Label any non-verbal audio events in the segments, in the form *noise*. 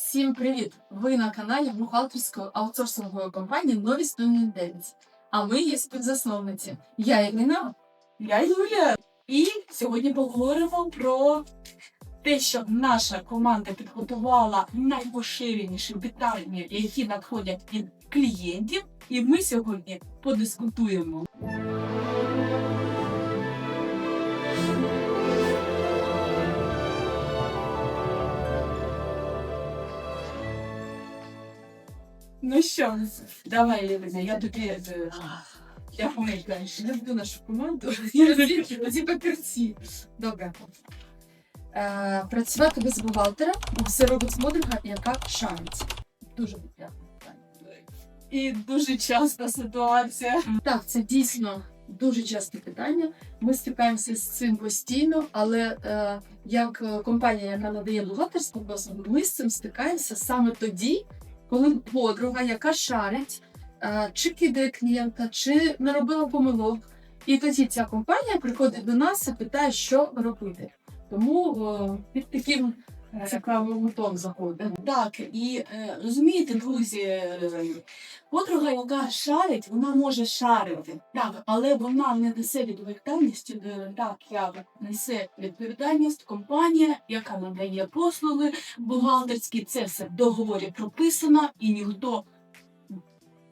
Всім привіт! Ви на каналі бухгалтерської аутсорсингової компанії Нові 109. А ми є співзасновниці. Я Ірина. Я Юля. І сьогодні поговоримо про те, що наша команда підготувала найпоширеніші питання, які надходять від клієнтів. І ми сьогодні подискутуємо. Ну що, давай, Ірина, я тобі е, я пам'ятаю, Я люблю нашу команду. *laughs* Оці папірці. Добре. Е, працювати без бухгалтера все робить мудрика, яка шарить. Дуже популярне питання. І дуже часта ситуація. Так, це дійсно дуже часте питання. Ми стикаємося з цим постійно, але е, як е, компанія, яка надає бухгалтерську послугу, ми з цим стикаємося саме тоді, коли подруга, яка шарить, е, чи кидає клієнта, чи не робила помилок. І тоді ця компанія приходить до нас і питає, що робити. Тому о, під таким цікавим гуртом заходить. Так, і е, розумієте, друзі, подруга, яка шарить, вона може шарити, так, але вона не несе відповідальність, е, так як несе відповідальність компанія, яка надає послуги бухгалтерські, це все в договорі прописано, і ніхто.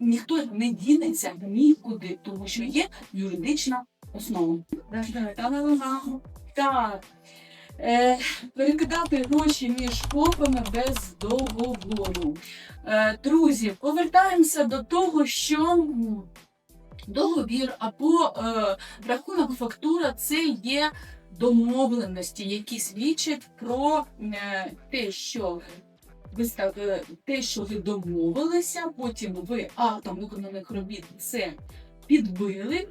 Ніхто не дінеться нікуди, тому що є юридична основа. Так. Е, перекидати гроші між ФОПами без договору. Е, друзі, повертаємося до того, що договір або е, рахунок фактура це є домовленості, які свідчать про е, те, що ви е, те, що ви домовилися, потім ви актом виконаних робіт це підбили.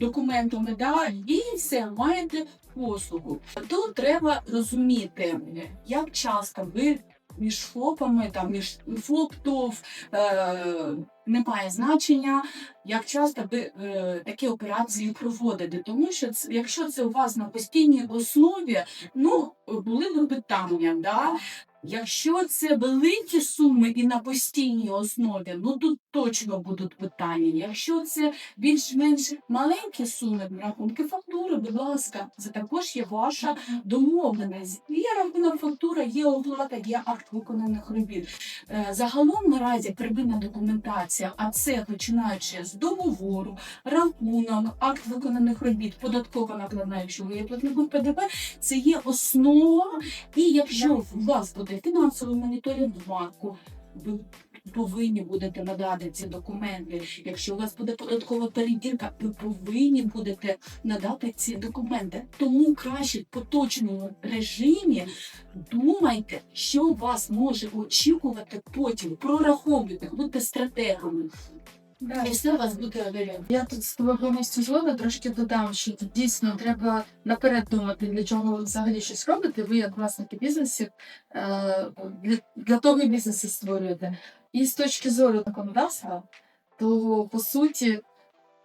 Документами, да, і все маєте послугу. Тут треба розуміти, як часто ви між ФОПами, там між ФОП, е, немає значення, як часто ви е, такі операції проводите. Тому що це, якщо це у вас на постійній основі, ну були би питання. Да? Якщо це великі суми і на постійній основі, ну тут точно будуть питання. Якщо це більш-менш маленькі суми, рахунки фактури, будь ласка, це також є ваша домовленість. Є рахунок фактура, є оплата, є акт виконаних робіт. Е, Загалом наразі первинна документація, а це починаючи з договору, рахунок, акт виконаних робіт, податкова накладна, якщо ви є платником ПДВ, це є основа. І якщо у вас буде фінансовий моніторинг банку, повинні будете надати ці документи. Якщо у вас буде податкова перевірка, ви повинні будете надати ці документи. Тому краще в поточному режимі думайте, що вас може очікувати потім. Прораховуйте, будьте стратегами. І все вас буде варіант. Я тут з тобою повністю згодна, трошки додам, що дійсно треба наперед думати, для чого ви взагалі щось робите. Ви як власники бізнесів е, для, для того і бізнеси створюєте. І з точки зору законодавства, то по суті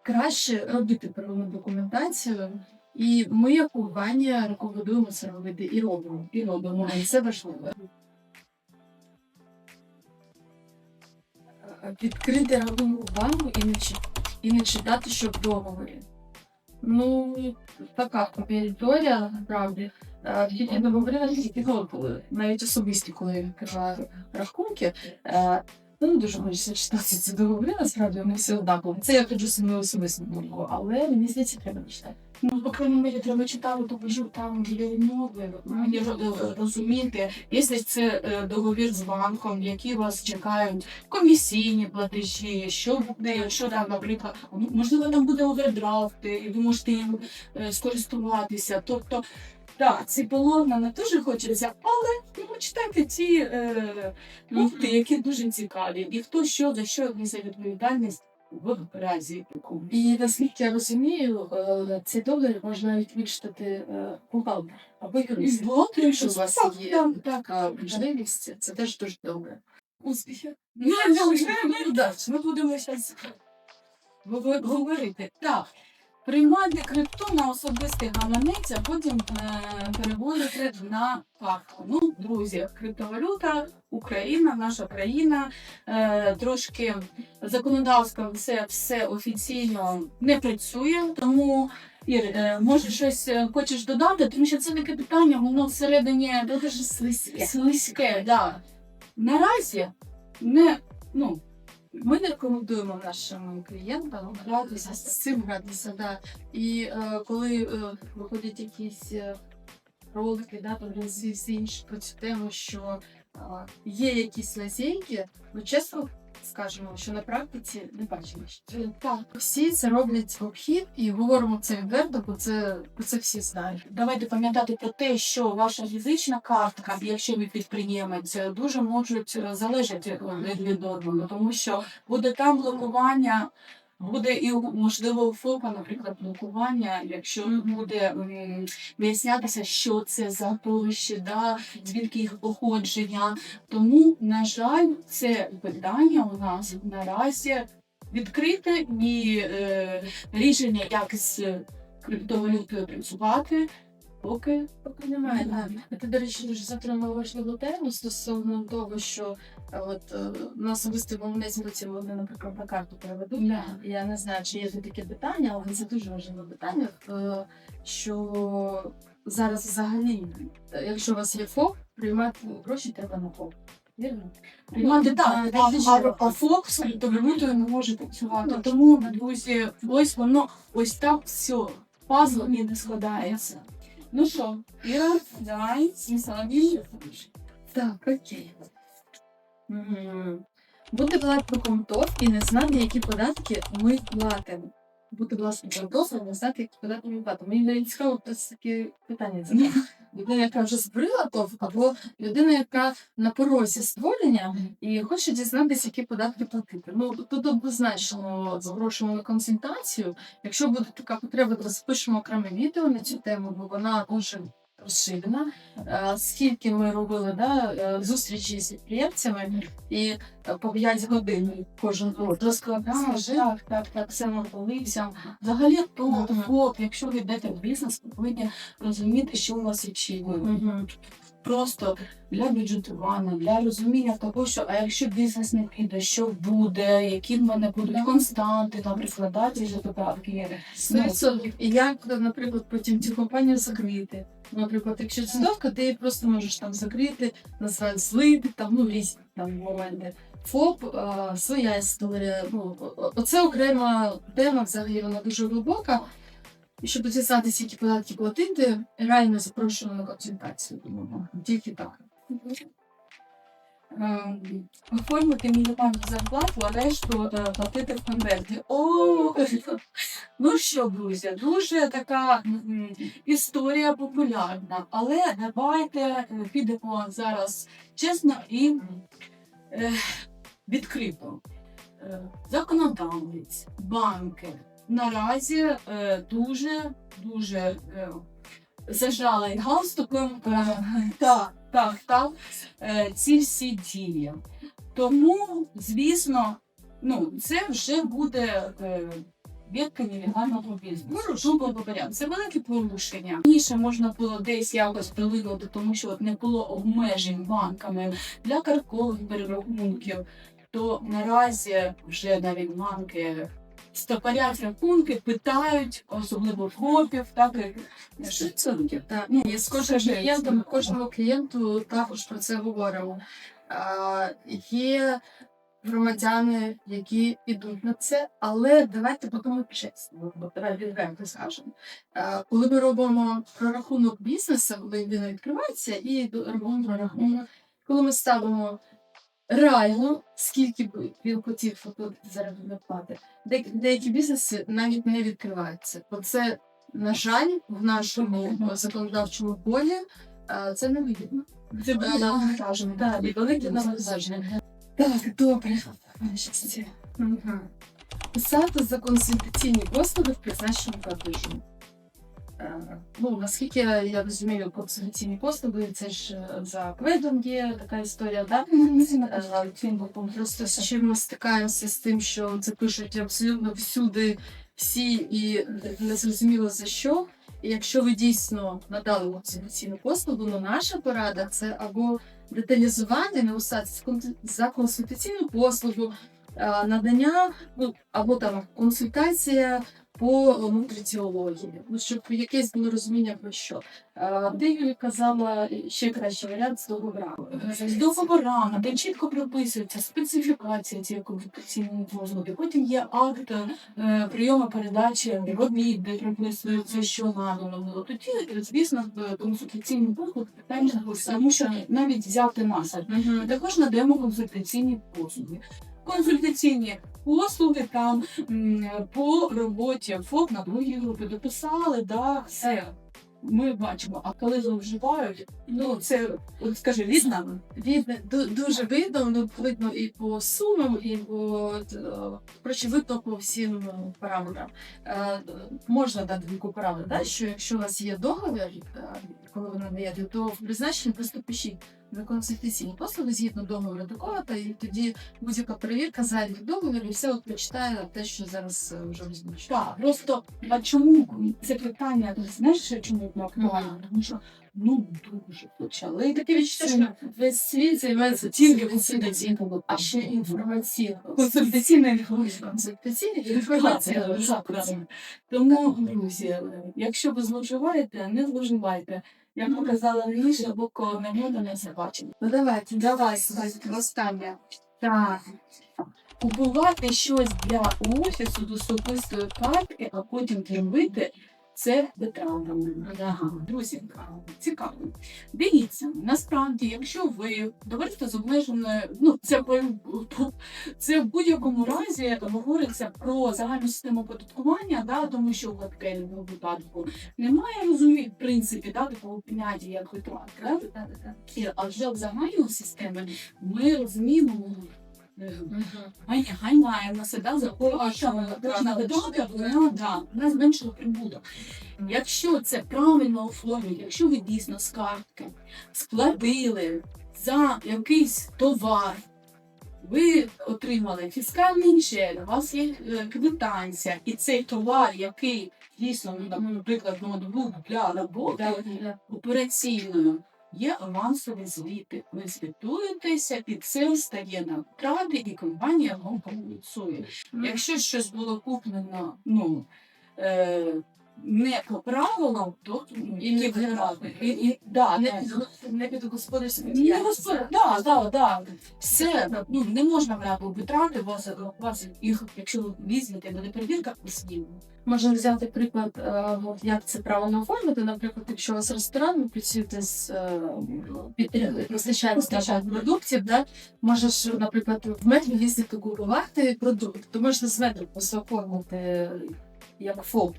краще робити первинну документацію. І ми, як компанія, рекомендуємо це робити і робимо. І робимо. І це важливо. Відкрити рахунок банку і не, і не читати, що в договорі. Ну, така історія, насправді. Е, договори наскільки були, навіть особисті, коли я відкриваю рахунки. Е, Ну, дуже хочеться читати ці договори, насправді вони всі однакові. Це я ходжу самі особисто але мені здається, треба читати. Ну, по крайній мірі, треба читати, тому що там є умови, мені ро- розуміти, якщо це е, договір з банком, які вас чекають, комісійні платежі, що буде, якщо там, наприклад, м- можливо, там буде овердрафти, і ви можете їм е, скористуватися. Тобто, так, ці полотна не дуже хочеться, але ну, читайте ці е, пункти, які дуже цікаві. І хто що за що несе відповідальність в разі. І наскільки я розумію, е, цей договір можна навіть вичитати е, бухгалтер або юрист. злоти, Якщо у вас так, є так, так. така можливість, це теж дуже добре. Успіхи. Ну, ну, ну, удачі. Ми будемо зараз говорити. Так. Приймати крипту на особистий гаманець, а потім е, переводити на картку. Ну, друзі, криптовалюта, Україна, наша країна. Е, трошки законодавство все, все офіційно не працює, тому. Ір, е, може щось е, хочеш додати, тому що це таке питання, воно всередині Дуже слизьке. слизьке. Да. Наразі не, ну, Ми не рекомендуємо нашим клієнтам гратися з цим гратися. Да. І е, коли е, виходять якісь е, ролики, да, там всі, всі інші про цю тему, що е, є якісь лазейки, ну чесно скажемо, що на практиці не бачимо. що Так, всі це роблять в обхід і говоримо це відверто, бо це, бо це всі знають. давайте пам'ятати про те, що ваша фізична картка, якщо ви підприємець, дуже можуть е, залежати від від одного, тому що буде там блокування. Буде і можливо форма, ФОПа, наприклад, блокування, якщо буде вияснятися, що це за площі, да, звідки їх походження. Тому, на жаль, це питання у нас наразі відкрите і е, рішення, як з криптовалютою працювати, поки Поки немає. Да. Ти, до речі, дуже затримала важливу тему стосовно того, що е, от е, на гаманець потім вони, наприклад, на карту переведуть. Я не знаю, чи є тут таке питання, але це дуже важливе питання, е, що зараз взагалі, якщо у вас є ФОП, приймати гроші треба на ФОП. Вірно? Приймати так, А, ФОП з криптовалютою не може працювати. Ну, Тому, друзі, ось воно ось так все. Пазл і не складається. Ну що, Іра, давай, Соловій. Так, окей. Бути власником ТОВ і не знати, які податки ми платимо. Бути власником і не знати, які податки ми платимо. Мені навіть цікаво хтось такі питання задає. Людина, яка вже збрила ТОВ, або людина, яка на порозі створення і хоче дізнатися, які податки платити. Ну тут однозначно запрошуємо на консультацію. Якщо буде така потреба, то запишемо окреме відео на цю тему, бо вона дуже розширена. Е, Скільки ми робили да, е, зустрічі з підприємцями, і е, по 5 годин кожен рік розкладаємо Так, так, так, все можливо. Взагалі, то якщо ви йдете в бізнес, повинні розуміти, що у вас очікує. Просто для бюджетування, для розуміння того, що а якщо бізнес не піде, що буде, які в мене будуть константи, наприклад, да, ці ж поправки відсотків. І як, наприклад, потім цю компанію закрити. Наприклад, якщо це ставка, ти просто можеш там закрити, назвати злити, там ну різні там моменти. ФОП своя історія. Ну, оце окрема тема, взагалі вона дуже глибока. І щоб дізнатися, які податки платити, реально запрошуємо на консультацію. Тому тільки так. Ем, Оформити мінімальну зарплату, а решту е, платити в конверті. О, ну що, друзі, дуже така історія популярна. Але давайте е, підемо зараз чесно і е, відкрито. Е, Законодавець, банки наразі е, дуже дуже е, зажали галстуком. Е, так, так, так ці всі дії. Тому, звісно, ну, це вже буде ветка нелегального бізнесу. Це велике порушення. Раніше можна було десь якось прилинути, тому що от не було обмежень банками для карткових перерахунків. То наразі вже навіть банки стопорять рахунки, питають, особливо ФОПів, так Що це? Так, Ну, і з кожним клієнтом, кожному клієнту також про це говоримо. А, є громадяни, які йдуть на це, але давайте будемо чесно, бо давай відверто скажемо. А, коли ми робимо прорахунок бізнесу, людина відкривається, і робимо прорахунок, коли ми ставимо реально, скільки б він хотів оплатити заробітної плати, де- деякі бізнеси навіть не відкриваються. Бо це на жаль, в нашому законодавчому полі е, це не вигідно. це буде навантаження. Так, і велике навантаження. Так, добре. Писати за консультаційні послуги в призначенні платежу. Е, Ну, наскільки я, розумію, консультаційні послуги, це ж е, за кведом є така історія, да? Е, Просто з чим ми стикаємося з тим, що це пишуть абсолютно всюди всі і не зрозуміло за що. І якщо ви дійсно надали консультаційну послугу, ну наша порада це або деталізувати, не за консультаційну послугу, надання, ну або там консультація по нутриціології, ну щоб якесь було розуміння про що. А, Де Юлі казала ще кращий варіант з договорами. З договорами, де чітко прописується специфікація цієї консультаційної послуги. Потім є акт е, прийому передачі в обід, де прописується, що надано було. Тоді, звісно, консультаційні послуги питання тому що навіть взяти нас. Ми також надаємо консультаційні послуги. Консультаційні послуги там по роботі ФОП на другі групі дописали, да, все. Ми бачимо, а коли зловживають, ну це от скажи, від нами. Видно, дуже видно, ну видно і по сумам, і по е, коротше, видно по всім е, параметрам. Е, Можна дати таку пораду, да, що якщо у вас є договір, коли ви надаєте, то в призначенні просто пишіть на консультаційні послуги згідно договору такого-то, і тоді будь-яка перевірка зайде договір і все от прочитає те, що зараз вже озвучено. Так, просто а чому це питання? Знаєш, чому воно актуально? Тому що ну дуже почали. І таке відчуття, що весь світ займається тільки консультаційним, а ще інформаційним. Консультаційна інформація. Консультаційна інформація. Тому, друзі, якщо ви зловживаєте, не зловживайте. Як показала раніше, боко не буде не забачення. Ну давайте, давай, останнє. Так. Купувати щось для офісу до особистої картки, а потім зробити це витратами. Ага. Друзі, цікаво. Дивіться, насправді, якщо ви товариство з обмеженою, ну це це в будь-якому разі говориться про загальну систему оподаткування, да, тому що в латкельному випадку немає розумі, в принципі, да, такого поняття, як витрат. Да? А вже в загальній системі ми розуміємо. Ганяємо себе за кожна видатка, вона вона зменшила прибуток. Якщо це правильно оформлено, якщо ви дійсно з картки сплатили за якийсь товар, ви отримали фіскальний чек, у вас є е, квитанція, і цей товар, який дійсно, ну, наприклад, ноутбук для роботи операційною, є авансові звіти. Ви звітуєтеся, і це стає на втрати, і компанія вам компенсує. Якщо щось було куплено, ну е, не по правилам, то І не для. І, і, да, Не не, під, господарську не господи, да, да, да. Все, ну, не можна брати витрати, у вас, у вас їх, якщо ви візьмете, буде перевірка постійно. Можна взяти приклад, е, от як це правильно оформити. Наприклад, якщо у вас ресторан, ви працюєте з е, постачальником продуктів, да, можеш, наприклад, в метрі їздити купувати продукт, то можна з просто оформити як ФОП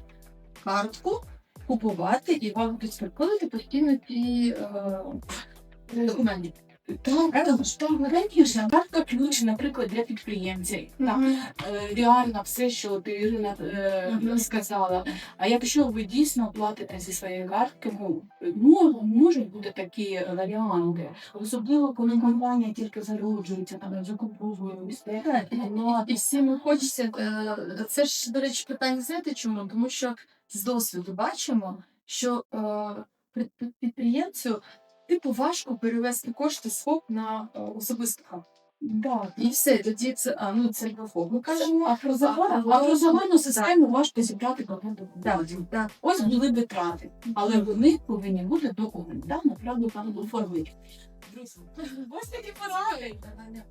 картку, купувати, і вам будуть постійно ці е, документи. Так, так, так, звісно, картка ключ, наприклад, для підприємців. Так, е, реально все, що ти Ірина е, сказала. А якщо ви дійсно платите зі своєї картки, ну можуть бути такі варіанти, особливо коли компанія тільки зароджується, там закуповує. Ну, і всім хочеться. е, Це ж, до речі, питання знаєте чому? Тому що з досвіду бачимо, що під- під- підприємцю типу важко перевести кошти з ФОП на е, особистий хаб. Да. І все, тоді це, а, ну це. Ми кажемо, А про загальну, а- про загальну систему важко зібрати багато да, так. Ось були витрати, але вони повинні бути документально, правда, пану оформити. Друзі, ось такі поради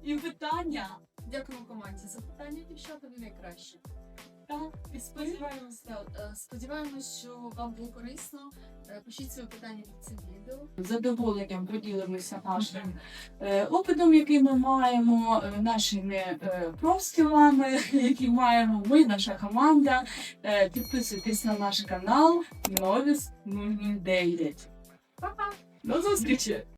і питання. Дякуємо команді за питання, дівчата, ви найкраще. Так, І сподіваємося, е, сподіваємось, що вам було корисно. Е, Пишіть свої питання під цим відео. з задоволенням поділимося нашим е, опитом, який ми маємо, нашими профскілами, *laughs* які маємо ми, наша команда. Підписуйтесь на наш канал Новіс 009. Па-па! До зустрічі!